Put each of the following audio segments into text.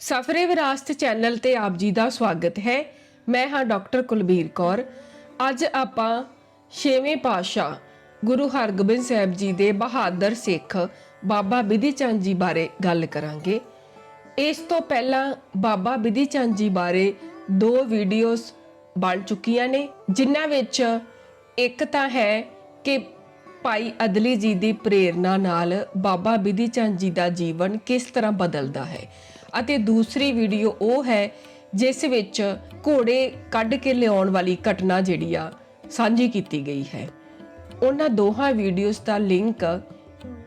ਸਫਰੇ ਵਿਰਾਸਤ ਚੈਨਲ ਤੇ ਆਪ ਜੀ ਦਾ ਸਵਾਗਤ ਹੈ। ਮੈਂ ਹਾਂ ਡਾਕਟਰ ਕੁਲਬੀਰ ਕੌਰ। ਅੱਜ ਆਪਾਂ ਛੇਵੇਂ ਪਾਤਸ਼ਾਹ ਗੁਰੂ ਹਰਗੋਬਿੰਦ ਸਾਹਿਬ ਜੀ ਦੇ ਬਹਾਦਰ ਸਿੱਖ ਬਾਬਾ ਬਿਧੀ ਚੰਦ ਜੀ ਬਾਰੇ ਗੱਲ ਕਰਾਂਗੇ। ਇਸ ਤੋਂ ਪਹਿਲਾਂ ਬਾਬਾ ਬਿਧੀ ਚੰਦ ਜੀ ਬਾਰੇ ਦੋ ਵੀਡੀਓਜ਼ ਬਣ ਚੁੱਕੀਆਂ ਨੇ, ਜਿਨ੍ਹਾਂ ਵਿੱਚ ਇੱਕ ਤਾਂ ਹੈ ਕਿ ਭਾਈ ਅਦਲੀ ਜੀ ਦੀ ਪ੍ਰੇਰਣਾ ਨਾਲ ਬਾਬਾ ਬਿਧੀ ਚੰਦ ਜੀ ਦਾ ਜੀਵਨ ਕਿਸ ਤਰ੍ਹਾਂ ਬਦਲਦਾ ਹੈ। ਅਤੇ ਦੂਸਰੀ ਵੀਡੀਓ ਉਹ ਹੈ, ਜਿਸ ਵਿੱਚ ਘੋੜੇ ਕੱਢ ਕੇ ਲਿਆਉਣ ਵਾਲੀ ਘਟਨਾ ਜਿਹੜੀ ਆ, ਸਾਂਝੀ ਕੀਤੀ ਗਈ ਹੈ। ਉਹਨਾਂ ਦੋਹਾਂ ਵੀਡੀਓਜ਼ ਦਾ ਲਿੰਕ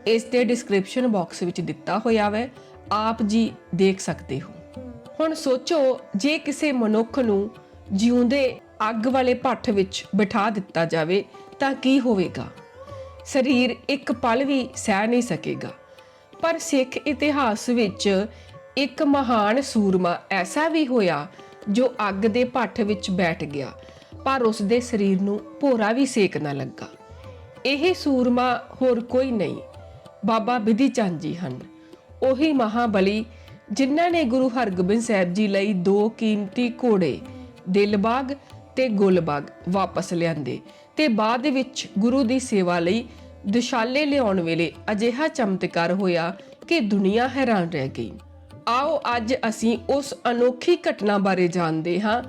ਇਸ ਦੇ ਡਿਸਕ੍ਰਿਪਸ਼ਨ ਬਾਕਸ ਵਿੱਚ ਦਿੱਤਾ ਹੋਇਆ ਹੈ ਆਪ ਜੀ ਦੇਖ ਸਕਦੇ ਹੋ। ਹੁਣ ਸੋਚੋ, ਜੇ ਕਿਸੇ ਮਨੁੱਖ ਨੂੰ ਜਿਉਂਦੇ ਅੱਗ ਵਾਲੇ ਭੱਠ ਵਿੱਚ ਬਿਠਾ ਦਿੱਤਾ ਜਾਵੇ, ਤਾਂ ਕੀ ਹੋਵੇਗਾ? ਸਰੀਰ ਇੱਕ ਪਲ ਵੀ ਸਹਿ ਨਹੀਂ ਸਕੇਗਾ। ਪਰ ਸਿੱਖ ਇਤਿਹਾਸ ਵਿੱਚ ਇੱਕ ਮਹਾਨ ਸੂਰਮਾ ਐਸਾ ਵੀ ਹੋਇਆ ਜੋ ਅੱਗ ਦੇ ਭੱਠ ਵਿੱਚ ਬੈਠ ਗਿਆ, ਪਰ ਉਸ ਦੇ ਸਰੀਰ ਨੂੰ ਭੋਰਾ ਵੀ ਸੇਕ ਨਾ ਲੱਗਾ। ਇਹ ਸੂਰਮਾ ਹੋਰ ਕੋਈ ਨਹੀਂ, ਬਾਬਾ ਬਿਧੀ ਚੰਦ ਜੀ ਹਨ। ਉਹੀ ਮਹਾਬਲੀ ਜਿਨ੍ਹਾਂ ਨੇ ਗੁਰੂ ਹਰਗੋਬਿੰਦ ਸਾਹਿਬ ਜੀ ਲਈ ਦੋ ਕੀਮਤੀ ਘੋੜੇ, ਦਿਲਬਾਗ ਤੇ ਗੁਲਬਾਗ, ਵਾਪਸ ਲਿਆਂਦੇ ਤੇ ਬਾਅਦ ਵਿੱਚ ਗੁਰੂ ਦੀ ਸੇਵਾ ਲਈ ਦੁਸ਼ਾਲੇ ਲਿਆਉਣ ਵੇਲੇ ਅਜਿਹਾ ਚਮਤਕਾਰ ਹੋਇਆ ਕਿ ਦੁਨੀਆ ਹੈਰਾਨ ਰਹਿ ਗਈ। ਆਓ ਅੱਜ ਅਸੀਂ ਉਸ ਅਨੋਖੀ ਘਟਨਾ ਬਾਰੇ ਜਾਣਦੇ ਹਾਂ,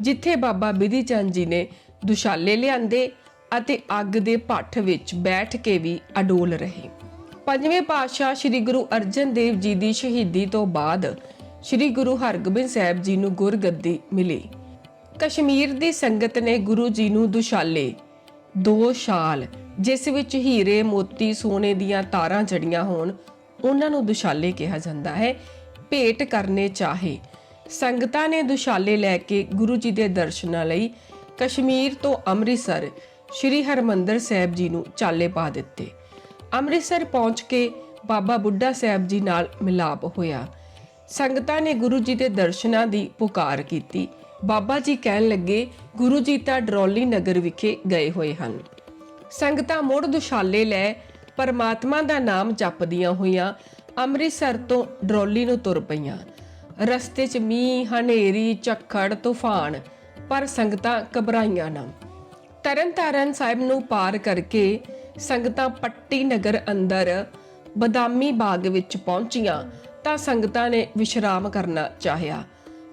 ਜਿੱਥੇ ਬਾਬਾ ਬਿਧੀ ਚੰਦ ਜੀ ਨੇ ਦੁਸ਼ਾਲੇ ਲਿਆਂਦੇ ਅਤੇ ਅੱਗ ਦੇ ਭੱਠ ਵਿੱਚ ਬੈਠ ਕੇ ਵੀ ਅਡੋਲ ਰਹੇ। ਪੰਜਵੇਂ ਪਾਤਸ਼ਾਹ ਸ੍ਰੀ ਗੁਰੂ ਅਰਜਨ ਦੇਵ ਜੀ ਦੀ ਸ਼ਹੀਦੀ ਤੋਂ ਬਾਅਦ ਸ੍ਰੀ ਗੁਰੂ ਹਰਗੋਬਿੰਦ ਸਾਹਿਬ ਜੀ ਨੂੰ ਗੁਰਗੱਦੀ ਮਿਲੀ। ਕਸ਼ਮੀਰ ਦੀ ਸੰਗਤ ਨੇ ਗੁਰੂ ਜੀ ਨੂੰ ਦੁਸ਼ਾਲੇ ਦੋ ਸ਼ਾਲ ਜਿਸ ਵਿੱਚ ਹੀਰੇ, ਮੋਤੀ, ਸੋਨੇ ਦੀਆਂ ਤਾਰਾਂ ਜੜੀਆਂ ਹੋਣ, ਉਹਨਾਂ ਨੂੰ ਦੁਸ਼ਾਲੇ ਕਿਹਾ ਜਾਂਦਾ ਹੈ। ਭੇਟ ਕਰਨੇ ਚਾਹੇ। ਸੰਗਤਾਂ ਨੇ ਦੁਸ਼ਾਲੇ ਲੈ ਕੇ ਗੁਰੂ ਜੀ ਦੇ ਦਰਸ਼ਨਾਂ ਲਈ ਕਸ਼ਮੀਰ ਤੋਂ ਅੰਮ੍ਰਿਤਸਰ ਸ੍ਰੀ ਹਰਮੰਦਰ ਸਾਹਿਬ ਜੀ ਨੂੰ ਚਾਲੇ ਪਾ ਦਿੱਤੇ। ਅੰਮ੍ਰਿਤਸਰ ਪਹੁੰਚ ਕੇ ਬਾਬਾ ਬੁੱਢਾ ਸਾਹਿਬ ਜੀ ਨਾਲ ਮਿਲਾਪ ਹੋਇਆ। ਸੰਗਤਾਂ ਨੇ ਗੁਰੂ ਜੀ ਦੇ ਦਰਸ਼ਨਾਂ ਦੀ ਪੁਕਾਰ ਕੀਤੀ। ਬਾਬਾ ਜੀ ਕਹਿਣ ਲੱਗੇ, ਗੁਰੂ ਜੀ ਤਾਂ ਡਰੋਲੀ ਨਗਰ ਵਿਖੇ ਗਏ ਹੋਏ ਹਨ। ਸੰਗਤਾਂ ਮੁੜ ਦੁਸ਼ਾਲੇ ਲੈ ਪਰਮਾਤਮਾ ਦਾ ਨਾਮ ਜਪਦੀਆਂ ਹੋਈਆਂ। ਅੰਮ੍ਰਿਤਸਰ ਤੋਂ ਡਰੋਲੀ ਨੂੰ ਤੁਰ ਪਈਆਂ। ਰਸਤੇ 'ਚ ਮੀਂਹ, ਹਨੇਰੀ, ਝੱਖੜ, ਤੂਫਾਨ, ਪਰ ਸੰਗਤਾਂ ਘਬਰਾਈਆਂ ਨਾ। ਤਰਨਤਾਰਨ ਸਾਹਿਬ ਨੂੰ ਪਾਰ ਕਰਕੇ ਸੰਗਤਾਂ ਪੱਟੀ ਨਗਰ ਅੰਦਰ ਬਦਾਮੀ ਬਾਗ ਵਿੱਚ ਪਹੁੰਚੀਆਂ ਤਾਂ ਸੰਗਤਾਂ ਨੇ ਵਿਸ਼ਰਾਮ ਕਰਨਾ ਚਾਹਿਆ।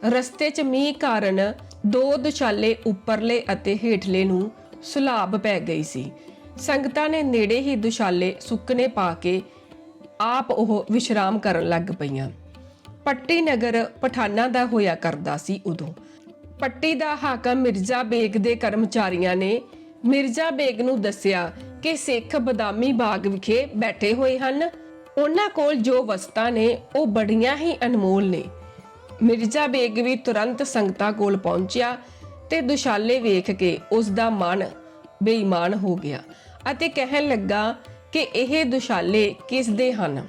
ਰਸਤੇ 'ਚ ਮੀਂਹ ਕਾਰਨ ਦੋ ਦੁਸ਼ਾਲੇ ਉੱਪਰਲੇ ਅਤੇ ਹੇਠਲੇ ਨੂੰ ਸੁਲਾਬ ਪੈ ਗਈ ਸੀ। ਸੰਗਤਾਂ ਨੇ ਨੇੜੇ ਹੀ ਦੁਸ਼ਾਲੇ ਸੁੱਕਨੇ ਪਾ ਕੇ ਆਪ ਉਹ ਵਿਸ਼ਰਾਮ ਕਰਨ ਲੱਗ ਪਈਆਂ। ਪੱਟੀ ਨਗਰ ਪਠਾਨਾਂ ਦਾ ਹੋਇਆ ਕਰਦਾ ਸੀ ਉਦੋਂ। ਪੱਟੀ ਦਾ ਹਾਕਮ ਮਿਰਜ਼ਾ ਬੇਗ ਦੇ ਕਰਮਚਾਰੀਆਂ ਨੇ ਮਿਰਜ਼ਾ ਬੇਗ ਨੂੰ ਦੱਸਿਆ ਕਿ ਸਿੱਖ ਬਦਾਮੀ ਬਾਗ ਵਿਖੇ ਬੈਠੇ ਹੋਏ ਹਨ। ਉਹਨਾਂ ਕੋਲ ਜੋ ਵਸਤਾਂ ਨੇ, ਉਹ ਬੜੀਆਂ ਹੀ ਅਨਮੋਲ ਨੇ। ਮਿਰਜ਼ਾ ਬੇਗ ਵੀ ਤੁਰੰਤ ਸੰਗਤਾਂ ਕੋਲ ਪਹੁੰਚਿਆ ਤੇ ਦੁਸ਼ਾਲੇ ਵੇਖ ਕੇ ਉਸ ਦਾ ਮਨ ਬੇਈਮਾਨ ਹੋ ਗਿਆ ਅਤੇ ਕਹਿਣ ਲੱਗਾ ਕਿ ਇਹ ਦੁਸ਼ਾਲੇ ਕਿਸ ਦੇ ਹਨ?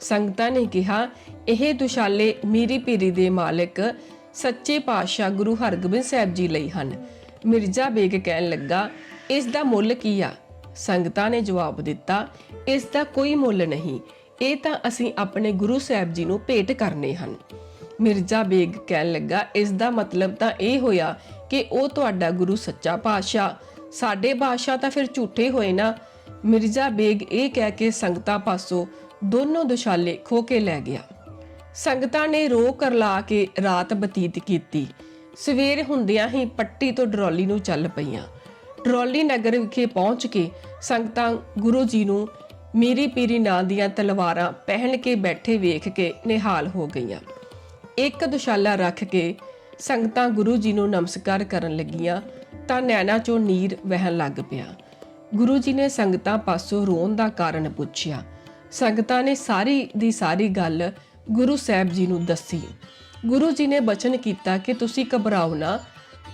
ਸੰਗਤਾਂ ਨੇ ਕਿਹਾ, ਇਹ ਦੁਸ਼ਾਲੇ ਮੀਰੀ ਪੀਰੀ ਦੇ ਮਾਲਕ ਸੱਚੇ ਪਾਤਸ਼ਾਹ ਗੁਰੂ ਹਰਗੋਬਿੰਦ ਸਾਹਿਬ ਜੀ ਲਈ ਹਨ। ਮਿਰਜ਼ਾ ਬੇਗ ਕਹਿਣ ਲੱਗਾ, ਇਸ ਦਾ ਮੁੱਲ ਕੀ ਆ? ਸੰਗਤਾਂ ਨੇ ਜਵਾਬ ਦਿੱਤਾ, ਇਸ ਦਾ ਕੋਈ ਮੁੱਲ ਨਹੀਂ। ਇਹ ਤਾਂ ਅਸੀਂ ਆਪਣੇ ਗੁਰੂ ਸਾਹਿਬ ਜੀ ਨੂੰ ਭੇਟ ਕਰਨੇ ਹਨ। ਮਿਰਜ਼ਾ ਬੇਗ ਕਹਿਣ ਲੱਗਾ, ਇਸ ਦਾ ਮਤਲਬ ਤਾਂ ਇਹ ਹੋਇਆ ਕਿ ਉਹ ਤੁਹਾਡਾ ਗੁਰੂ ਸੱਚਾ ਪਾਤਸ਼ਾਹ। ਸਾਡੇ ਬਾਦਸ਼ਾਹ ਤਾਂ ਫਿਰ ਝੂਠੇ ਹੋਏ ਨਾ। ਮਿਰਜ਼ਾ ਬੇਗ ਇਹ ਕਹਿ ਕੇ ਸੰਗਤਾਂ ਪਾਸੋਂ ਦੋਨੋਂ ਦੁਸ਼ਾਲੇ ਖੋ ਕੇ ਲੈ ਗਿਆ। ਸੰਗਤਾਂ ਨੇ ਰੋ ਕਰਲਾ ਕੇ ਰਾਤ ਬਤੀਤ ਕੀਤੀ। ਸਵੇਰ ਹੁੰਦਿਆਂ ਹੀ ਪੱਟੀ ਤੋਂ ਡਰੋਲੀ ਨੂੰ ਚੱਲ ਪਈਆਂ। ਡਰੋਲੀ ਨਗਰ ਵਿਖੇ ਪਹੁੰਚ ਕੇ ਸੰਗਤਾਂ ਗੁਰੂ ਜੀ ਨੂੰ ਮੀਰੀ ਪੀਰੀ ਨਾਂ ਦੀਆਂ ਤਲਵਾਰਾਂ ਪਹਿਨ ਕੇ ਬੈਠੇ ਵੇਖ ਕੇ ਨਿਹਾਲ ਹੋ ਗਈਆਂ। ਇੱਕ ਦੁਸ਼ਾਲਾ ਰੱਖ ਕੇ ਸੰਗਤਾਂ ਗੁਰੂ ਜੀ ਨੂੰ ਨਮਸਕਾਰ ਕਰਨ ਲੱਗੀਆਂ ਤਾਂ ਨੈਣਾ ਚੋਂ ਨੀਰ ਵਹਿਣ ਲੱਗ ਪਿਆ। ਗੁਰੂ ਜੀ ਨੇ ਸੰਗਤਾਂ ਪਾਸੋਂ ਰੋਣ ਦਾ ਕਾਰਨ ਪੁੱਛਿਆ। ਸੰਗਤਾਂ ਨੇ ਸਾਰੀ ਦੀ ਸਾਰੀ ਗੱਲ ਗੁਰੂ ਸਾਹਿਬ ਜੀ ਨੂੰ ਦੱਸੀ। ਗੁਰੂ ਜੀ ਨੇ ਬਚਨ ਕੀਤਾ ਕਿ ਤੁਸੀਂ ਘਬਰਾਓ ਨਾ।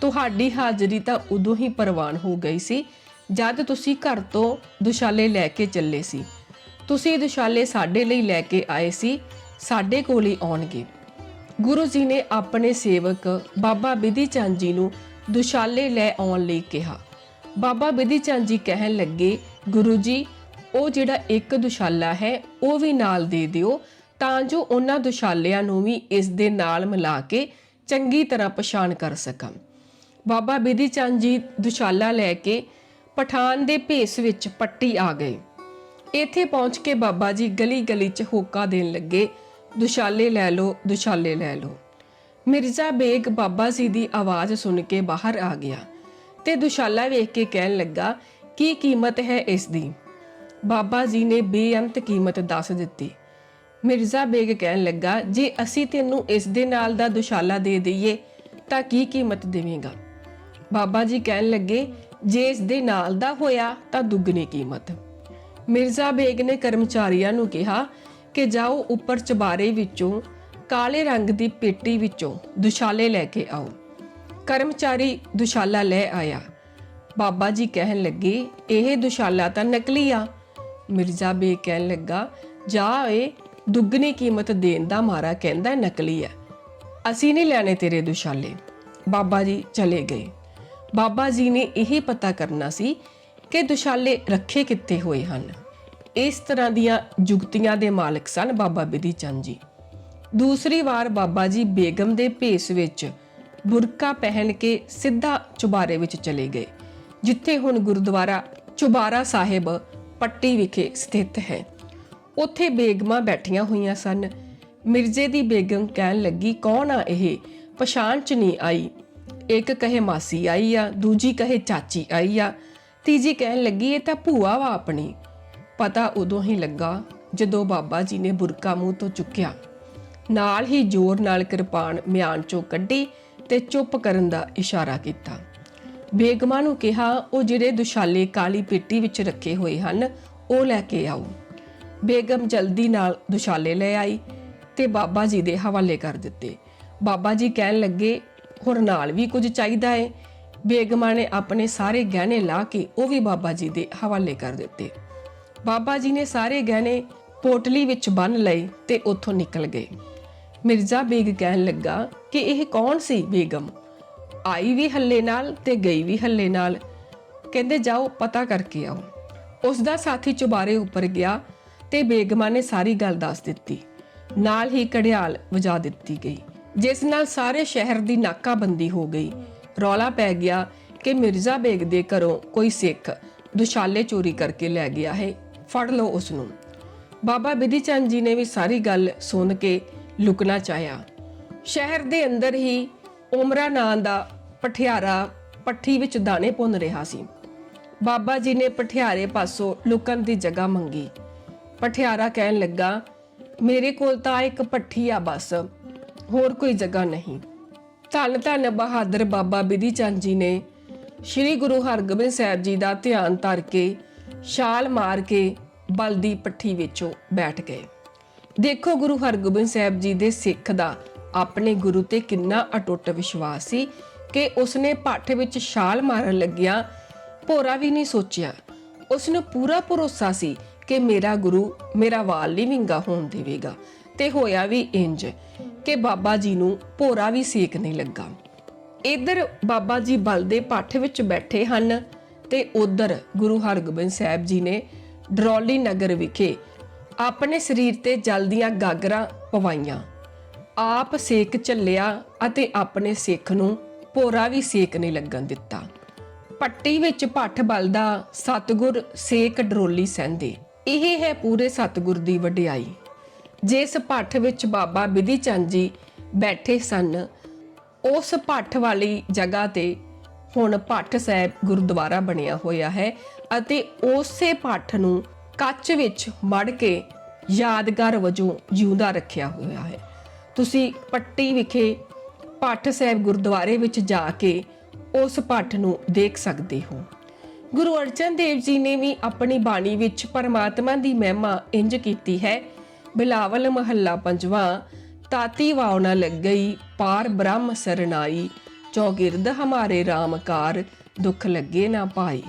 ਤੁਹਾਡੀ ਹਾਜ਼ਰੀ ਤਾਂ ਉਦੋਂ ਹੀ ਪ੍ਰਵਾਨ ਹੋ ਗਈ ਸੀ, ਜਦ ਤੁਸੀਂ ਘਰ ਤੋਂ ਦੁਸ਼ਾਲੇ ਲੈ ਕੇ ਚੱਲੇ ਸੀ। ਤੁਸੀਂ ਦੁਸ਼ਾਲੇ ਸਾਡੇ ਲਈ ਲੈ ਕੇ ਆਏ ਸੀ, ਸਾਡੇ ਕੋਲ ਹੀ ਆਉਣਗੇ। ਗੁਰੂ ਜੀ ਨੇ ਆਪਣੇ ਸੇਵਕ ਬਾਬਾ ਬਿਧੀ ਚੰਦ ਜੀ ਨੂੰ ਦੁਸ਼ਾਲੇ ਲੈ ਆਉਣ ਲਈ ਕਿਹਾ। ਬਾਬਾ ਬਿਧੀ ਚੰਦ ਜੀ ਕਹਿਣ ਲੱਗੇ, ਗੁਰੂ ਜੀ, ਉਹ ਜਿਹੜਾ ਇੱਕ ਦੁਸ਼ਾਲਾ ਹੈ, ਉਹ ਵੀ ਨਾਲ ਦੇ ਦਿਓ, ਤਾਂ ਜੋ ਉਹਨਾਂ ਦੁਸ਼ਾਲਿਆਂ ਨੂੰ ਵੀ ਇਸ ਦੇ ਨਾਲ ਮਿਲਾ ਕੇ ਚੰਗੀ ਤਰ੍ਹਾਂ ਪਛਾਣ ਕਰ ਸਕਾਂ ਬਾਬਾ ਬਿਧੀ ਚੰਦ ਜੀ ਦੁਸ਼ਾਲਾ ਲੈ ਕੇ ਪਠਾਨ ਦੇ ਭੇਸ ਵਿੱਚ ਪੱਟੀ ਆ ਗਏ। ਇੱਥੇ ਪਹੁੰਚ ਕੇ ਬਾਬਾ ਜੀ ਗਲੀ ਗਲੀ 'ਚ ਹੋਕਾ ਦੇਣ ਲੱਗੇ, ਦੁਸ਼ਾਲੇ ਲੈ ਲਓ, ਦੁਸ਼ਾਲੇ ਲੈ ਲਓ। ਮਿਰਜ਼ਾ ਬੇਗ ਬਾਬਾ ਜੀ ਦੀ ਆਵਾਜ਼ ਸੁਣ ਕੇ ਬਾਹਰ ਆ ਗਿਆ। ਤੇ ਦੁਸ਼ਾਲਾ ਵੇਖ ਕੇ ਕਹਿਣ ਲੱਗਾ, ਕੀ ਕੀਮਤ ਹੈ ਇਸ ਦੀ? ਬਾਬਾ ਜੀ ਨੇ ਬੇਅੰਤ ਕੀਮਤ ਦੱਸ ਦਿੱਤੀ। ਮਿਰਜ਼ਾ ਬੇਗ ਕਹਿਣ ਲੱਗਾ, ਜੇ ਅਸੀਂ ਤੈਨੂੰ ਇਸ ਦੇ ਨਾਲ ਦਾ ਦੁਸ਼ਾਲਾ ਦੇ ਦਈਏ, ਤਾਂ ਕੀ ਕੀਮਤ ਦੇਵੇਂਗਾ? ਬਾਬਾ ਜੀ ਕਹਿਣ ਲੱਗੇ, ਜੇ ਇਸ ਦੇ ਨਾਲ ਦਾ ਹੋਇਆ, ਤਾਂ ਦੁੱਗਣੀ ਕੀਮਤ। ਮਿਰਜ਼ਾ ਬੇਗ ਨੇ ਕਰਮਚਾਰੀਆਂ ਨੂੰ ਕਿਹਾ ਕਿ ਜਾਓ ਉੱਪਰ ਚਬਾਰੇ ਵਿੱਚੋਂ, ਕਾਲੇ ਰੰਗ ਦੀ ਪੇਟੀ ਵਿੱਚੋਂ ਦੁਸ਼ਾਲੇ ਲੈ ਕੇ ਆਓ। ਕਰਮਚਾਰੀ ਦੁਸ਼ਾਲਾ ਲੈ ਆਇਆ। ਬਾਬਾ ਜੀ ਕਹਿਣ ਲੱਗੇ, ਇਹ ਦੁਸ਼ਾਲਾ ਤਾਂ ਨਕਲੀ ਆ। ਮਿਰਜ਼ਾ ਬੇਗ ਕਹਿਣ ਲੱਗਾ, ਜਾ ਏ, ਦੁੱਗਣੀ ਕੀਮਤ ਦੇਣ ਦਾ ਮਾਰਾ ਕਹਿੰਦਾ ਨਕਲੀ ਹੈ ਅਸੀਂ ਨਹੀਂ ਲੈਣੇ ਤੇਰੇ ਦੁਸ਼ਾਲੇ। ਬਾਬਾ ਜੀ ਚਲੇ ਗਏ। ਬਾਬਾ ਜੀ ਨੇ ਇਹ ਪਤਾ ਕਰਨਾ ਸੀ ਕਿ ਦੁਸ਼ਾਲੇ ਰੱਖੇ ਕਿੱਥੇ ਹੋਏ ਹਨ। ਇਸ ਤਰ੍ਹਾਂ ਦੀਆਂ ਜੁਗਤੀਆਂ ਦੇ ਮਾਲਕ ਸਨ ਬਾਬਾ ਬਿਧੀ ਚੰਦ ਜੀ। ਦੂਸਰੀ ਵਾਰ ਬਾਬਾ ਜੀ ਬੇਗਮ ਦੇ ਭੇਸ ਵਿੱਚ ਬੁਰਕਾ ਪਹਿਨ ਕੇ ਸਿੱਧਾ ਚੁਬਾਰੇ ਵਿੱਚ ਚਲੇ ਗਏ, ਜਿੱਥੇ ਹੁਣ ਗੁਰਦੁਆਰਾ ਚੁਬਾਰਾ ਸਾਹਿਬ ਪੱਟੀ ਵਿਖੇ ਸਥਿਤ ਹੈ। ਉੱਥੇ ਬੇਗਮਾਂ ਬੈਠੀਆਂ ਹੋਈਆਂ ਸਨ। ਮਿਰਜ਼ੇ ਦੀ ਬੇਗਮ ਕਹਿਣ ਲੱਗੀ, ਕੌਣ ਆ ਇਹ? ਪਛਾਣ ਚ ਨਹੀਂ ਆਈ। ਇੱਕ ਕਹੇ ਮਾਸੀ ਆਈ ਆ, ਦੂਜੀ ਕਹੇ ਚਾਚੀ ਆਈ ਆ। ਤੀਜੀ ਕਹਿਣ ਲੱਗੀ, ਇਹ ਤਾਂ ਭੂਆ ਵਾ ਆਪਣੀ। ਪਤਾ ਉਦੋਂ ਹੀ ਲੱਗਾ, ਜਦੋਂ ਬਾਬਾ ਜੀ ਨੇ ਬੁਰਕਾ ਮੂੰਹ ਤੋਂ ਚੁੱਕਿਆ। ਨਾਲ ਹੀ ਜ਼ੋਰ ਨਾਲ ਕਿਰਪਾਨ ਮਿਆਨ ਚੋਂ ਕੱਢੀ ਤੇ ਚੁੱਪ ਕਰਨ ਦਾ ਇਸ਼ਾਰਾ ਕੀਤਾ। ਬੇਗਮਾਂ ਨੂੰ ਕਿਹਾ, ਉਹ ਜਿਹੜੇ ਦੁਸ਼ਾਲੇ ਕਾਲੀ ਪੇਟੀ ਵਿੱਚ ਰੱਖੇ ਹੋਏ ਹਨ, ਉਹ ਲੈ ਕੇ ਆਓ। ਬੇਗਮ ਜਲਦੀ ਨਾਲ ਦੁਸ਼ਾਲੇ ਲੈ ਆਈ ਤੇ ਬਾਬਾ ਜੀ ਦੇ ਹਵਾਲੇ ਕਰ ਦਿੱਤੇ। ਬਾਬਾ ਜੀ ਕਹਿਣ ਲੱਗੇ, ਹੋਰ ਨਾਲ ਵੀ ਕੁਝ ਚਾਹੀਦਾ ਹੈ ਬੇਗਮਾਂ ਨੇ ਆਪਣੇ ਸਾਰੇ ਗਹਿਣੇ ਲਾ ਕੇ ਉਹ ਵੀ ਬਾਬਾ ਜੀ ਦੇ ਹਵਾਲੇ ਕਰ ਦਿੱਤੇ। ਬਾਬਾ ਜੀ ਨੇ ਸਾਰੇ ਗਹਿਣੇ ਪੋਟਲੀ ਵਿੱਚ ਬੰਨ ਲਏ ਤੇ ਉੱਥੋਂ ਨਿਕਲ ਗਏ। ਮਿਰਜ਼ਾ ਬੇਗ ਕਹਿਣ ਲੱਗਾ ਕਿ ਇਹ ਕੌਣ ਸੀ ਬੇਗਮ? ਆਈ ਵੀ ਹੱਲੇ ਨਾਲ ਤੇ ਗਈ ਵੀ ਹੱਲੇ ਨਾਲ। ਕਹਿੰਦੇ, ਜਾਓ, ਪਤਾ ਕਰਕੇ ਆਓ। ਉਸ ਦਾ ਸਾਥੀ ਚੁਬਾਰੇ ਉੱਪਰ ਗਿਆ ਤੇ ਬੇਗਮਾਂ ਨੇ ਸਾਰੀ ਗੱਲ ਦੱਸ ਦਿੱਤੀ। ਨਾਲ ਹੀ ਕੜਿਆਲ ਵਜਾ ਦਿੱਤੀ ਗਈ, ਜਿਸ ਨਾਲ ਸਾਰੇ ਸ਼ਹਿਰ ਦੀ ਨਾਕਾਬੰਦੀ ਹੋ ਗਈ। ਰੌਲਾ ਪੈ ਗਿਆ ਕਿ ਮਿਰਜ਼ਾ ਬੇਗ ਦੇ ਘਰੋਂ ਕੋਈ ਸਿੱਖ ਦੁਸ਼ਾਲੇ ਚੋਰੀ ਕਰਕੇ ਲੈ ਗਿਆ ਹੈ। ਫੜ ਲਓ ਉਸ ਨੂੰ ਬਾਬਾ ਬਿਧੀ ਚੰਦ ਜੀ ਨੇ ਵੀ ਸਾਰੀ ਗੱਲ ਸੁਣ ਕੇ ਲੁਕਣਾ ਚਾਹਿਆ। ਸ਼ਹਿਰ ਦੇ ਅੰਦਰ ਹੀ ਉਮਰਾ ਨਾਂ ਦਾ ਪਠਿਆਰਾ ਪੱਠੀ ਵਿੱਚ ਦਾਣੇ ਭੁੰਨ ਰਿਹਾ ਸੀ। ਬਾਬਾ ਜੀ ਨੇ ਪਠਿਆਰੇ ਪਾਸੋਂ ਲੁਕਣ ਦੀ ਜਗ੍ਹਾ ਮੰਗੀ। ਪਠਿਆਰਾ ਕਹਿਣ ਲੱਗਾ, ਮੇਰੇ ਕੋਲ ਤਾਂ ਇੱਕ ਪੱਠੀ ਆ ਬਸ, ਹੋਰ ਕੋਈ ਜਗ੍ਹਾ ਨਹੀਂ। ਧੰਨ ਧੰਨ ਬਹਾਦਰ ਬਾਬਾ ਬਿਧੀ ਚੰਦ ਜੀ ਨੇ ਸ੍ਰੀ ਗੁਰੂ ਹਰਗੋਬਿੰਦ ਸਾਹਿਬ ਜੀ ਦਾ ਧਿਆਨ ਧਰ ਕੇ ਛਾਲ ਮਾਰ ਕੇ ਬਲਦੀ ਪੱਠੀ ਵਿੱਚੋਂ ਬੈਠ ਗਏ। ਦੇਖੋ ਗੁਰੂ ਹਰਗੋਬਿੰਦ ਸਾਹਿਬ ਜੀ ਦੇ ਸਿੱਖ ਦਾ ਆਪਣੇ ਗੁਰੂ ਤੇ ਕਿੰਨਾ ਅਟੁੱਟ ਵਿਸ਼ਵਾਸ ਸੀ ਕਿ ਉਸਨੇ ਪੱਠ ਵਿੱਚ ਛਾਲ ਮਾਰਨ ਲੱਗਿਆ ਭੋਰਾ ਵੀ ਨਹੀਂ ਸੋਚਿਆ। ਉਸ ਨੂੰ ਪੂਰਾ ਭਰੋਸਾ ਸੀ ਕਿ ਮੇਰਾ ਗੁਰੂ, ਮੇਰਾ ਵਾਲ ਨਹੀਂ ਵਿੰਗਾ ਹੋਣ ਦੇਵੇਗਾ ਤੇ ਹੋਇਆ ਵੀ ਇੰਜ ਕਿ ਬਾਬਾ ਜੀ ਨੂੰ ਭੋਰਾ ਵੀ ਸੇਕ ਨਹੀਂ ਲੱਗਾ। ਇੱਧਰ ਬਾਬਾ ਜੀ ਬਲ ਦੇ ਪਾਠ ਵਿੱਚ ਬੈਠੇ ਹਨ ਤੇ ਉਧਰ ਗੁਰੂ ਹਰਗੋਬਿੰਦ ਸਾਹਿਬ ਜੀ ਨੇ ਡਰੌਲੀ ਨਗਰ ਵਿਖੇ ਆਪਣੇ ਸਰੀਰ ਤੇ ਜਲਦੀਆਂ ਗਾਗਰਾਂ ਪਵਾਈਆਂ। ਆਪ ਸੇਕ ਝੱਲਿਆ ਅਤੇ ਆਪਣੇ ਸਿੱਖ ਨੂੰ ਭੋਰਾ ਵੀ ਸੇਕ ਨਹੀਂ ਲੱਗਣ ਦਿੱਤਾ। ਪੱਟੀ ਵਿੱਚ ਪੱਠ ਬਲਦਾ ਸਤਗੁਰ ਸੇਕ ਡਰੋਲੀ ਸਹਿੰਦੇ। ਇਹ ਹੈ ਪੂਰੇ ਸਤਗੁਰ ਦੀ ਵਡਿਆਈ। ਜਿਸ ਭੱਠ ਵਿੱਚ ਬਾਬਾ ਬਿਧੀ ਚੰਦ ਜੀ ਬੈਠੇ ਸਨ, ਉਸ ਭੱਠ ਵਾਲੀ ਜਗ੍ਹਾ ਤੇ ਹੁਣ ਭੱਠ ਸਾਹਿਬ ਗੁਰਦੁਆਰਾ ਬਣਿਆ ਹੋਇਆ ਹੈ ਅਤੇ ਉਸੇ ਭੱਠ ਨੂੰ ਕੱਚ ਵਿੱਚ ਮੜ ਕੇ ਯਾਦਗਾਰ ਵਜੋਂ ਜਿਉਂਦਾ ਰੱਖਿਆ ਹੋਇਆ ਹੈ। ਤੁਸੀਂ ਪੱਟੀ ਵਿਖੇ ਪੱਠ ਸਾਹਿਬ ਗੁਰਦੁਆਰੇ ਵਿੱਚ ਜਾ ਕੇ ਉਸ ਪੱਠ ਨੂੰ ਦੇਖ ਸਕਦੇ ਹੋ। ਗੁਰੂ ਅਰਜਨ ਦੇਵ ਜੀ ਨੇ ਵੀ ਆਪਣੀ ਬਾਣੀ ਵਿੱਚ ਪਰਮਾਤਮਾ ਦੀ ਮਹਿਮਾ ਇੰਜ ਕੀਤੀ ਹੈ, ਬਿਲਾਵਲ ਮਹੱਲਾ ਪੰਜਵਾਂ, ਤਾਤੀ ਵਾਉ ਨਾ ਲੱਗਈ, ਪਾਰ ਬ੍ਰਹਮ ਸਰਨਾਈ, ਚੌਗਿਰਦ ਹਮਾਰੇ ਰਾਮਕਾਰ ਦੁੱਖ ਲੱਗੇ ਨਾ ਪਾਈ।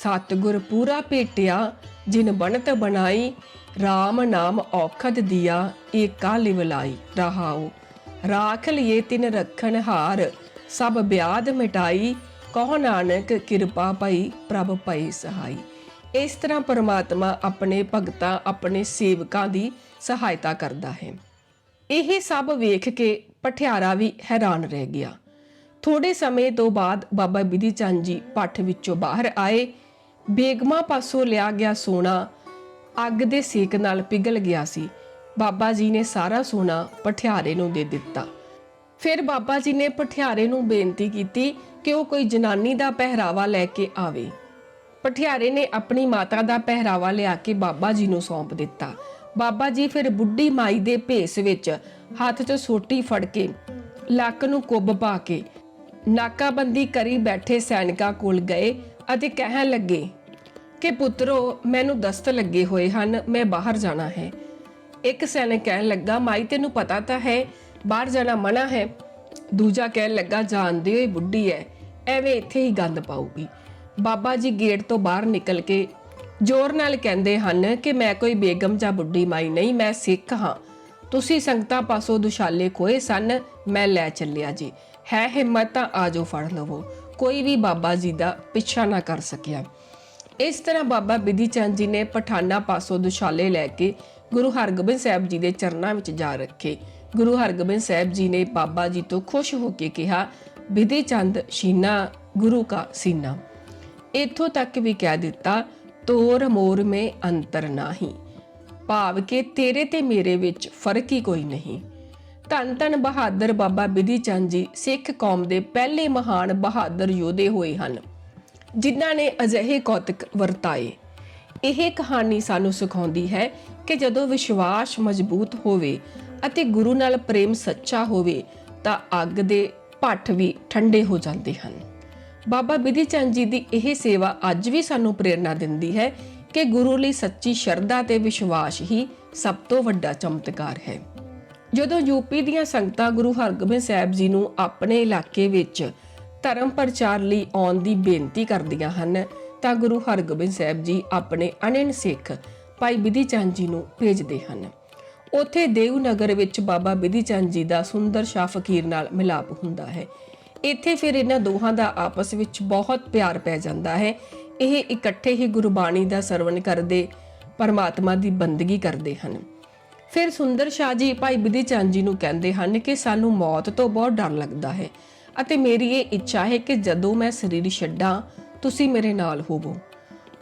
ਸਤਿਗੁਰ ਪੂਰਾ ਭੇਟਿਆ, ਜਿਨ ਬਣਤ ਬਣਾਈ RAM ਨਾਮ ਔਖਦ ਦਿਆ, ਏਕਾ ਲਿਵਲਾਈ ਰਹਾਉ। ਰਾਖ ਲਿਏ ਤਿਨ ਰਖਣ ਹਾਰ, ਸਭ ਬਿਆਦ ਮਿਟਾਈ ਕਹੋ ਨਾਨਕ ਕਿਰਪਾ ਪਈ, ਪ੍ਰਭ ਪਈ ਸਹਾਈ। ਇਸ ਤਰ੍ਹਾਂ ਪਰਮਾਤਮਾ ਆਪਣੇ ਭਗਤਾਂ, ਆਪਣੇ ਸੇਵਕਾਂ ਦੀ ਸਹਾਇਤਾ ਕਰਦਾ ਹੈ। ਇਹ ਸਭ ਵੇਖ ਕੇ ਪਠਿਆਰਾ ਵੀ ਹੈਰਾਨ ਰਹਿ ਗਿਆ। ਥੋੜੇ ਸਮੇਂ ਤੋਂ ਬਾਅਦ ਬਾਬਾ ਬਿਧੀ ਚੰਦ ਜੀ ਪੱਠ ਵਿੱਚੋਂ ਬਾਹਰ ਆਏ ਬੇਗਮਾ ਪਾਸੋਂ ਲਿਆ ਗਿਆ ਸੋਨਾ ਅੱਗ ਦੇ ਸੇਕ ਨਾਲ ਪਿਘਲ ਗਿਆ ਸੀ। ਬਾਬਾ ਜੀ ਨੇ ਸਾਰਾ ਸੋਨਾ ਪਠਿਆਰੇ ਨੂੰ ਦੇ ਦਿੱਤਾ। ਫਿਰ ਬਾਬਾ ਜੀ ਨੇ ਪਠਿਆਰੇ ਨੂੰ ਬੇਨਤੀ ਕੀਤੀ ਕਿ ਉਹ ਕੋਈ ਜਨਾਨੀ ਦਾ ਪਹਿਰਾਵਾ ਲੈ ਕੇ ਆਵੇ। ਪਠਿਆਰੇ ਨੇ ਆਪਣੀ ਮਾਤਾ ਦਾ ਪਹਿਰਾਵਾ ਲਿਆ ਕੇ ਬਾਬਾ ਜੀ ਨੂੰ ਸੌਂਪ ਦਿੱਤਾ। ਬਾਬਾ ਜੀ ਫਿਰ ਬੁੱਢੀ ਮਾਈ ਦੇ ਭੇਸ ਵਿੱਚ ਹੱਥ 'ਚ ਸੋਟੀ ਫੜ ਕੇ ਲੱਕ ਨੂੰ ਕੁੱਬ ਪਾ ਕੇ ਨਾਕਾਬੰਦੀ ਕਰੀ ਬੈਠੇ ਸੈਨਿਕਾਂ ਕੋਲ ਗਏ ਅਤੇ ਕਹਿਣ ਲੱਗੇ ਕਿ ਪੁੱਤਰੋ, ਮੈਨੂੰ ਦਸਤ ਲੱਗੇ ਹੋਏ ਹਨ, ਮੈਂ ਬਾਹਰ ਜਾਣਾ ਹੈ। ਇੱਕ ਸੈਨਿਕ ਕਹਿਣ ਲੱਗਾ, ਮਾਈ, ਤੈਨੂੰ ਪਤਾ ਤਾਂ ਹੈ, ਬਾਹਰ ਜਾਣਾ ਮਨਾ ਹੈ। ਦੂਜਾ ਕਹਿਣ ਲੱਗਾ ਜਾਣਦੇ ਹੋਈ ਬੁੱਢੀ ਹੈ ਐਵੇਂ ਇੱਥੇ ਹੀ ਗੰਦ ਪਾਊਗੀ। ਬਾਬਾ ਜੀ ਗੇਟ ਤੋਂ ਬਾਹਰ ਨਿਕਲ ਕੇ ਜ਼ੋਰ ਨਾਲ ਕਹਿੰਦੇ ਹਨ ਕਿ ਮੈਂ ਕੋਈ ਬੇਗਮ ਜਾਂ ਬੁੱਢੀ ਮਾਈ ਨਹੀਂ, ਮੈਂ ਸਿੱਖ ਹਾਂ। ਤੁਸੀਂ ਸੰਗਤਾਂ ਪਾਸੋਂ ਦੁਸ਼ਾਲੇ ਖੋਏ ਸਨ, ਮੈਂ ਲੈ ਚੱਲਿਆ ਜੀ। ਹੈ ਹਿੰਮਤ ਤਾਂ ਆਜੋ ਫੜ ਲਵੋ। ਕੋਈ ਵੀ ਬਾਬਾ ਜੀ ਦਾ ਪਿੱਛਾ ਨਾ ਕਰ ਸਕਿਆ। ਇਸ ਤਰ੍ਹਾਂ ਬਾਬਾ ਬਿਧੀ ਚੰਦ ਜੀ ਨੇ ਪਠਾਨਾ ਪਾਸੋਂ ਦੁਸ਼ਾਲੇ ਲੈ ਕੇ ਗੁਰੂ ਹਰਗੋਬਿੰਦ ਸਾਹਿਬ ਜੀ ਦੇ ਚਰਨਾਂ ਵਿੱਚ ਜਾ ਰੱਖੇ। ਗੁਰੂ ਹਰਗੋਬਿੰਦ ਸਾਹਿਬ ਜੀ ਨੇ ਬਾਬਾ ਜੀ ਤੋਂ ਖੁਸ਼ ਹੋ ਕੇ ਕਿਹਾ ਬਿਧੀ ਚੰਦ, ਸ਼ੀਨਾ, ਗੁਰੂ ਕਾ ਸੀਨਾ। ਇੱਥੋਂ ਤੱਕ ਵੀ ਕਹਿ ਦਿੱਤਾ, ਤੋਰ ਮੋਰ ਮੇ ਅੰਤਰ ਨਾਹੀ। ਭਾਵ ਕਿ ਤੇਰੇ ਤੇ ਮੇਰੇ ਵਿੱਚ ਫ਼ਰਕ ਹੀ ਕੋਈ ਨਹੀਂ। ਧੰਨ ਧੰਨ ਬਹਾਦਰ ਬਾਬਾ ਬਿਧੀ ਚੰਦ ਜੀ, ਸਿੱਖ ਕੌਮ ਦੇ ਪਹਿਲੇ ਮਹਾਨ ਬਹਾਦਰ ਯੋਧੇ ਹੋਏ ਹਨ। ਜਿਨ੍ਹਾਂ ਨੇ ਅਜਿਹੇ ਕੌਤਕ ਵਰਤਾਏ। ਇਹ ਕਹਾਣੀ ਸਾਨੂੰ ਸਿਖਾਉਂਦੀ ਹੈ ਕਿ ਜਦੋਂ ਵਿਸ਼ਵਾਸ ਮਜ਼ਬੂਤ ਹੋਵੇ ਅਤੇ ਗੁਰੂ ਨਾਲ ਪ੍ਰੇਮ ਸੱਚਾ ਹੋਵੇ, ਤਾਂ ਅੱਗ ਦੇ ਭੱਠ ਵੀ ਠੰਡੇ ਹੋ ਜਾਂਦੇ ਹਨ। ਬਾਬਾ ਬਿਧੀ ਚੰਦ ਜੀ ਦੀ ਇਹ ਸੇਵਾ ਅੱਜ ਵੀ ਸਾਨੂੰ ਪ੍ਰੇਰਣਾ ਦਿੰਦੀ ਹੈ ਕਿ ਗੁਰੂ ਲਈ ਸੱਚੀ ਸ਼ਰਧਾ ਤੇ ਵਿਸ਼ਵਾਸ ਹੀ ਸਭ ਤੋਂ ਵੱਡਾ ਚਮਤਕਾਰ ਹੈ। ਜਦੋਂ ਯੂਪੀ ਦੀਆਂ ਸੰਗਤਾਂ ਗੁਰੂ ਹਰਗੋਬਿੰਦ ਸਾਹਿਬ ਜੀ ਨੂੰ ਆਪਣੇ ਇਲਾਕੇ ਵਿੱਚ ਧਰਮ ਪ੍ਰਚਾਰ ਲਈ ਆਉਣ ਦੀ ਬੇਨਤੀ ਕਰਦੀਆਂ ਹਨ, ਤਾਂ ਗੁਰੂ ਹਰਗੋਬਿੰਦ ਸਾਹਿਬ ਜੀ ਆਪਣੇ ਅਨੰਨ ਸਿੱਖ ਭਾਈ ਬਿਧੀ ਚੰਦ ਜੀ ਨੂੰ ਭੇਜਦੇ ਹਨ। ਉੱਥੇ ਦੇਵਨਗਰ ਵਿੱਚ ਬਾਬਾ ਬਿਧੀ ਚੰਦ ਜੀ ਦਾ ਸੁੰਦਰ ਸ਼ਾਹ ਫਕੀਰ ਨਾਲ ਮਿਲਾਪ ਹੁੰਦਾ ਹੈ। ਇੱਥੇ ਫਿਰ ਇਹਨਾਂ ਦੋਹਾਂ ਦਾ ਆਪਸ ਵਿੱਚ ਬਹੁਤ ਪਿਆਰ ਪੈ ਜਾਂਦਾ ਹੈ। ਇਹ ਇਕੱਠੇ ਹੀ ਗੁਰਬਾਣੀ ਦਾ ਸਰਵਣ ਕਰਦੇ ਪਰਮਾਤਮਾ ਦੀ ਬੰਦਗੀ ਕਰਦੇ ਹਨ। ਫਿਰ ਸੁੰਦਰ ਸ਼ਾਹ ਜੀ ਭਾਈ ਬਿਧੀ ਚੰਦ ਜੀ ਨੂੰ ਕਹਿੰਦੇ ਹਨ ਕਿ ਸਾਨੂੰ ਮੌਤ ਤੋਂ ਬਹੁਤ ਡਰ ਲੱਗਦਾ ਹੈ। ਅਤੇ ਮੇਰੀ ਇਹ ਇੱਛਾ ਹੈ ਕਿ ਜਦੋਂ ਮੈਂ ਸਰੀਰ ਛੱਡਾਂ, ਤੁਸੀਂ ਮੇਰੇ ਨਾਲ ਹੋਵੋ।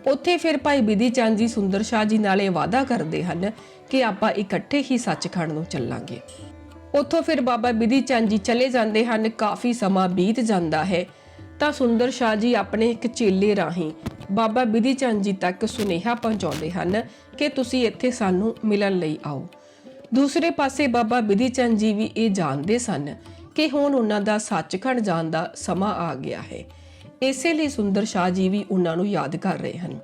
ਉੱਥੇ ਫਿਰ ਭਾਈ ਬਿਧੀ ਚੰਦ ਜੀ, ਸੁੰਦਰ ਸ਼ਾਹ ਜੀ ਨਾਲ ਇਹ ਵਾਅਦਾ ਕਰਦੇ ਹਨ ਕਿ ਆਪਾਂ ਇਕੱਠੇ ਹੀ ਸੱਚਖੰਡ ਨੂੰ ਚੱਲਾਂਗੇ। ਉੱਥੋਂ ਫਿਰ ਬਾਬਾ ਬਿਧੀ ਚੰਦ ਜੀ ਚਲੇ ਜਾਂਦੇ ਹਨ, ਕਾਫੀ ਸਮਾਂ ਬੀਤ ਜਾਂਦਾ ਹੈ। ਤਾਂ ਸੁੰਦਰ ਸ਼ਾਹ ਜੀ ਆਪਣੇ ਇੱਕ ਚੇਲੇ ਰਾਹੀਂ ਬਾਬਾ ਬਿਧੀ ਚੰਦ ਜੀ ਤੱਕ ਸੁਨੇਹਾ ਪਹੁੰਚਾਉਂਦੇ ਹਨ ਕਿ ਤੁਸੀਂ ਇੱਥੇ ਸਾਨੂੰ ਮਿਲਣ ਲਈ ਆਓ। ਦੂਸਰੇ ਪਾਸੇ ਬਾਬਾ ਬਿਧੀ ਚੰਦ ਜੀ ਵੀ ਇਹ ਜਾਣਦੇ ਸਨ ਕਿ ਹੁਣ ਉਹਨਾਂ ਦਾ ਸੱਚਖੰਡ ਜਾਣ ਦਾ ਸਮਾਂ ਆ ਗਿਆ ਹੈ। ਇਸੇ ਲਈ ਸੁੰਦਰ ਸ਼ਾਹ ਜੀ ਵੀ ਉਹਨਾਂ ਨੂੰ ਯਾਦ ਕਰ ਰਹੇ ਹਨ।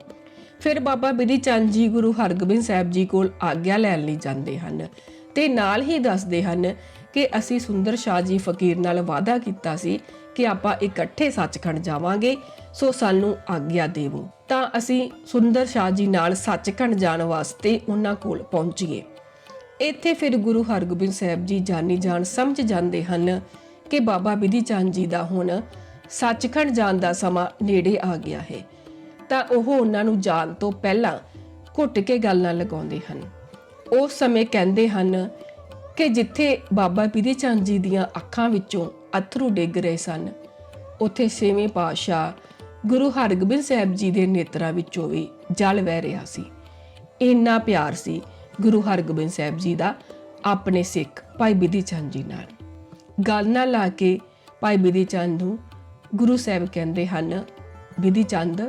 ਫਿਰ ਬਾਬਾ ਬਿਧੀ ਚੰਦ ਜੀ ਗੁਰੂ ਹਰਗੋਬਿੰਦ ਸਾਹਿਬ ਜੀ ਕੋਲ ਆਗਿਆ ਲੈਣ ਲਈ ਜਾਂਦੇ ਹਨ ਤੇ ਨਾਲ ਹੀ ਦੱਸਦੇ ਹਨ ਕਿ ਅਸੀਂ ਸੁੰਦਰ ਸ਼ਾਹ ਜੀ ਫਕੀਰ ਨਾਲ ਵਾਅਦਾ ਕੀਤਾ ਸੀ ਕਿ ਆਪਾਂ ਇਕੱਠੇ ਸੱਚਖੰਡ ਜਾਵਾਂਗੇ, ਸੋ ਸਾਨੂੰ ਆਗਿਆ ਦੇਵੋ। ਤਾਂ ਅਸੀਂ ਸੁੰਦਰ ਸ਼ਾਹ ਜੀ ਨਾਲ ਸੱਚਖੰਡ ਜਾਣ ਵਾਸਤੇ ਉਹਨਾਂ ਕੋਲ ਪਹੁੰਚੀਏ। ਇੱਥੇ ਫਿਰ ਗੁਰੂ ਹਰਗੋਬਿੰਦ ਸਾਹਿਬ ਜੀ ਜਾਨੀ ਜਾਣ ਸਮਝ ਜਾਂਦੇ ਹਨ ਕਿ ਬਾਬਾ ਬਿਧੀ ਚੰਦ ਜੀ ਦਾ ਹੁਣ ਸੱਚਖੰਡ ਜਾਣ ਦਾ ਸਮਾਂ ਨੇੜੇ ਆ ਗਿਆ ਹੈ। ਤਾਂ ਉਹ ਉਹਨਾਂ ਨੂੰ ਜਾਣ ਤੋਂ ਪਹਿਲਾਂ ਘੁੱਟ ਕੇ ਗੱਲ ਨਾਲ ਲਗਾਉਂਦੇ ਹਨ। ਉਸ ਸਮੇਂ ਕਹਿੰਦੇ ਹਨ ਕਿ ਜਿੱਥੇ ਬਾਬਾ ਬਿਧੀ ਚੰਦ ਜੀ ਦੀਆਂ ਅੱਖਾਂ ਵਿੱਚੋਂ ਅਥਰੂ ਡਿੱਗ ਰਹੇ ਸਨ, ਉੱਥੇ ਛੇਵੇਂ ਪਾਤਸ਼ਾਹ ਗੁਰੂ ਹਰਗੋਬਿੰਦ ਸਾਹਿਬ ਜੀ ਦੇ ਨੇਤਰਾਂ ਵਿੱਚੋਂ ਵੀ ਜਲ ਵਹਿ ਰਿਹਾ ਸੀ। ਇੰਨਾ ਪਿਆਰ ਸੀ ਗੁਰੂ ਹਰਗੋਬਿੰਦ ਸਾਹਿਬ ਜੀ ਦਾ ਆਪਣੇ ਸਿੱਖ ਭਾਈ ਬਿਧੀ ਚੰਦ ਜੀ ਨਾਲ। ਗੱਲ ਨਾਲ ਲਾ ਕੇ ਭਾਈ ਬਿਧੀ ਚੰਦ ਨੂੰ ਗੁਰੂ ਸਾਹਿਬ ਕਹਿੰਦੇ ਹਨ, ਬਿਧੀ ਚੰਦ,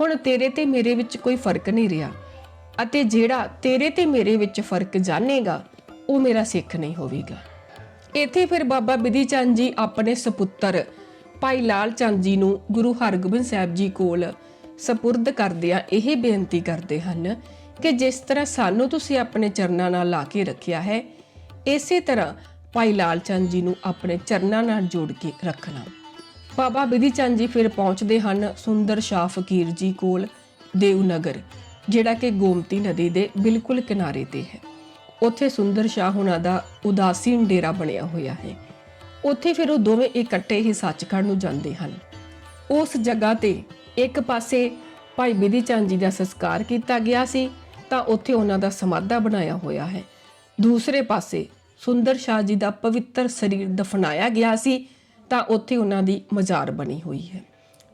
ਹੁਣ ਤੇਰੇ ਤੇ ਮੇਰੇ ਵਿੱਚ ਕੋਈ ਫ਼ਰਕ ਨਹੀਂ ਰਿਹਾ ਅਤੇ ਜਿਹੜਾ ਤੇਰੇ ਤੇ ਮੇਰੇ ਵਿੱਚ ਫ਼ਰਕ ਜਾਣੇਗਾ, ਉਹ ਮੇਰਾ ਸਿੱਖ ਨਹੀਂ ਹੋਵੇਗਾ। ਇੱਥੇ ਫਿਰ ਬਾਬਾ ਬਿਧੀ ਚੰਦ ਜੀ ਆਪਣੇ ਸੁਪੁੱਤਰ ਭਾਈ ਲਾਲ ਚੰਦ ਜੀ ਨੂੰ ਗੁਰੂ ਹਰਗੋਬਿੰਦ ਸਾਹਿਬ ਜੀ ਕੋਲ ਸਪੁਰਦ ਕਰਦਿਆਂ ਇਹ ਬੇਨਤੀ ਕਰਦੇ ਹਨ ਕਿ ਜਿਸ ਤਰ੍ਹਾਂ ਸਾਨੂੰ ਤੁਸੀਂ ਆਪਣੇ ਚਰਨਾਂ ਨਾਲ ਲਾ ਕੇ ਰੱਖਿਆ ਹੈ, ਇਸੇ ਤਰ੍ਹਾਂ ਭਾਈ ਲਾਲ ਚੰਦ ਜੀ ਨੂੰ ਆਪਣੇ ਚਰਨਾਂ ਨਾਲ ਜੋੜ ਕੇ ਰੱਖਣਾ। ਬਾਬਾ ਬਿਧੀ ਚੰਦ ਜੀ ਫਿਰ ਪਹੁੰਚਦੇ ਹਨ ਸੁੰਦਰ ਸ਼ਾਹ ਫਕੀਰ ਜੀ ਕੋਲ ਦੇਵਨਗਰ, ਜਿਹੜਾ ਕਿ ਗੋਮਤੀ ਨਦੀ ਦੇ ਬਿਲਕੁਲ ਕਿਨਾਰੇ ਤੇ ਹੈ। ਉੱਥੇ ਸੁੰਦਰ ਸ਼ਾਹ ਹੁਣਾਂ ਦਾ ਉਦਾਸੀਨ ਡੇਰਾ ਬਣਿਆ ਹੋਇਆ ਹੈ। ਉੱਥੇ ਫਿਰ ਉਹ ਦੋਵੇਂ ਇਕੱਠੇ ਹੀ ਸੱਚਖੰਡ ਨੂੰ ਜਾਂਦੇ ਹਨ। ਉਸ ਜਗ੍ਹਾ ਤੇ ਇੱਕ ਪਾਸੇ ਭਾਈ ਬਿਧੀ ਚੰਦ ਜੀ ਦਾ ਸੰਸਕਾਰ ਕੀਤਾ ਗਿਆ ਸੀ ਤਾਂ ਉੱਥੇ ਉਹਨਾਂ ਦਾ ਸਮਾਧਾ ਬਣਾਇਆ ਹੋਇਆ ਹੈ। ਦੂਸਰੇ ਪਾਸੇ ਸੁੰਦਰ ਸ਼ਾਹ ਜੀ ਦਾ ਪਵਿੱਤਰ ਸਰੀਰ ਦਫਨਾਇਆ ਗਿਆ ਸੀ, ਤਾਂ ਉੱਥੇ ਉਹਨਾਂ ਦੀ ਮਜ਼ਾਰ ਬਣੀ ਹੋਈ ਹੈ।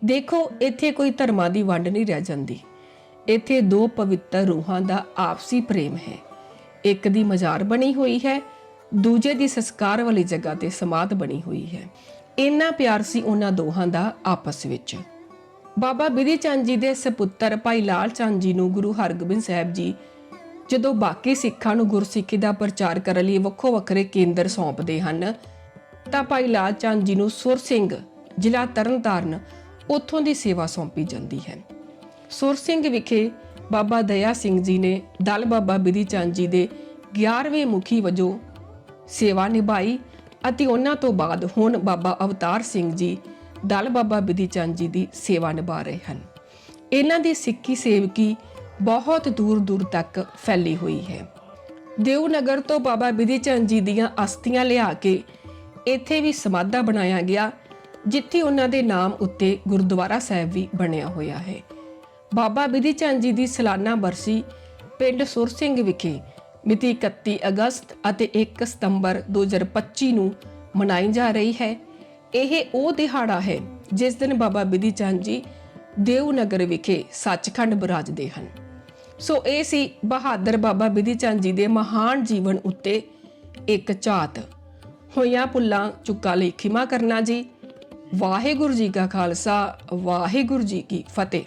ਦੇਖੋ, ਇੱਥੇ ਕੋਈ ਧਰਮਾਂ ਦੀ ਵੰਡ ਨਹੀਂ ਰਹਿ ਜਾਂਦੀ। ਇੱਥੇ ਦੋ ਪਵਿੱਤਰ ਰੂਹਾਂ ਦਾ ਆਪਸੀ ਪ੍ਰੇਮ ਹੈ। ਇੱਕ ਦੀ ਮਜ਼ਾਰ ਬਣੀ ਹੋਈ ਹੈ, ਦੂਜੇ ਦੀ ਸੰਸਕਾਰ ਵਾਲੀ ਜਗ੍ਹਾ ਤੇ ਸਮਾਧ ਬਣੀ ਹੋਈ ਹੈ। ਇੰਨਾ ਪਿਆਰ ਸੀ ਉਹਨਾਂ ਦੋਹਾਂ ਦਾ ਆਪਸ ਵਿੱਚ। ਬਾਬਾ ਬਿਧੀ ਚੰਦ ਜੀ ਦੇ ਸੁਪੁੱਤਰ ਭਾਈ ਲਾਲ ਚੰਦ ਜੀ ਨੂੰ ਗੁਰੂ ਹਰਗੋਬਿੰਦ ਸਾਹਿਬ ਜੀ ਜਦੋਂ ਬਾਕੀ ਸਿੱਖਾਂ ਨੂੰ ਗੁਰਸਿੱਖੀ ਦਾ ਪ੍ਰਚਾਰ ਕਰਨ ਲਈ ਵੱਖੋ ਵੱਖਰੇ ਕੇਂਦਰ ਸੌਂਪਦੇ ਹਨ, ਤਾਂ ਭਾਈ ਲਾਲ ਚੰਦ ਜੀ ਨੂੰ ਸੁਰ ਸਿੰਘ ਜ਼ਿਲ੍ਹਾ ਤਰਨਤਾਰਨ ਉੱਥੋਂ ਦੀ ਸੇਵਾ ਸੌਂਪੀ ਜਾਂਦੀ ਹੈ। ਸੁਰ ਸਿੰਘ ਵਿਖੇ ਬਾਬਾ ਦਇਆ ਸਿੰਘ ਜੀ ਨੇ ਦਲ ਬਾਬਾ ਬਿਧੀ ਚੰਦ ਜੀ ਦੇ 11ਵੇਂ ਮੁਖੀ ਵਜੋਂ ਸੇਵਾ ਨਿਭਾਈ ਅਤੇ ਉਹਨਾਂ ਤੋਂ ਬਾਅਦ ਹੁਣ ਬਾਬਾ ਅਵਤਾਰ ਸਿੰਘ ਜੀ ਦਲ ਬਾਬਾ ਬਿਧੀ ਚੰਦ ਜੀ ਦੀ ਸੇਵਾ ਨਿਭਾ ਰਹੇ ਹਨ। ਇਹਨਾਂ ਦੀ ਸਿੱਖੀ ਸੇਵਕੀ ਬਹੁਤ ਦੂਰ ਦੂਰ ਤੱਕ ਫੈਲੀ ਹੋਈ ਹੈ। ਦੇਵਨਗਰ ਤੋਂ ਬਾਬਾ ਬਿਧੀ ਚੰਦ ਜੀ ਦੀਆਂ ਅਸਥੀਆਂ ਲਿਆ ਕੇ ਇੱਥੇ ਵੀ ਸਮਾਧਾ ਬਣਾਇਆ ਗਿਆ, ਜਿੱਥੇ ਉਹਨਾਂ ਦੇ ਨਾਮ ਉੱਤੇ ਗੁਰਦੁਆਰਾ ਸਾਹਿਬ ਵੀ ਬਣਿਆ ਹੋਇਆ ਹੈ। ਬਾਬਾ ਬਿਧੀ ਚੰਦ ਜੀ ਦੀ ਸਾਲਾਨਾ ਬਰਸੀ ਪਿੰਡ ਸੁਰ ਸਿੰਘ ਵਿਖੇ ਮਿਤੀ 31 ਅਗਸਤ ਅਤੇ 1 ਸਤੰਬਰ 2025 ਨੂੰ ਮਨਾਈ ਜਾ ਰਹੀ ਹੈ। ਇਹ ਉਹ ਦਿਹਾੜਾ ਹੈ ਜਿਸ ਦਿਨ ਬਾਬਾ ਬਿਧੀ ਚੰਦ ਜੀ ਦੇਵਨਗਰ ਵਿਖੇ ਸੱਚਖੰਡ ਬਿਰਾਜਦੇ ਹਨ। ਸੋ ਇਹ ਸੀ ਬਹਾਦਰ ਬਾਬਾ ਬਿਧੀ ਚੰਦ ਜੀ ਦੇ ਮਹਾਨ ਜੀਵਨ ਉੱਤੇ ਇੱਕ ਝਾਤ। ਹੋਈਆਂ ਪੁੱਲਾਂ ਚੁੱਕਾ ਲਈ ਖਿਮਾ ਕਰਨਾ ਜੀ। ਵਾਹਿਗੁਰੂ ਜੀ ਕਾ ਖਾਲਸਾ, ਵਾਹਿਗੁਰੂ ਜੀ ਕੀ ਫਤਿਹ।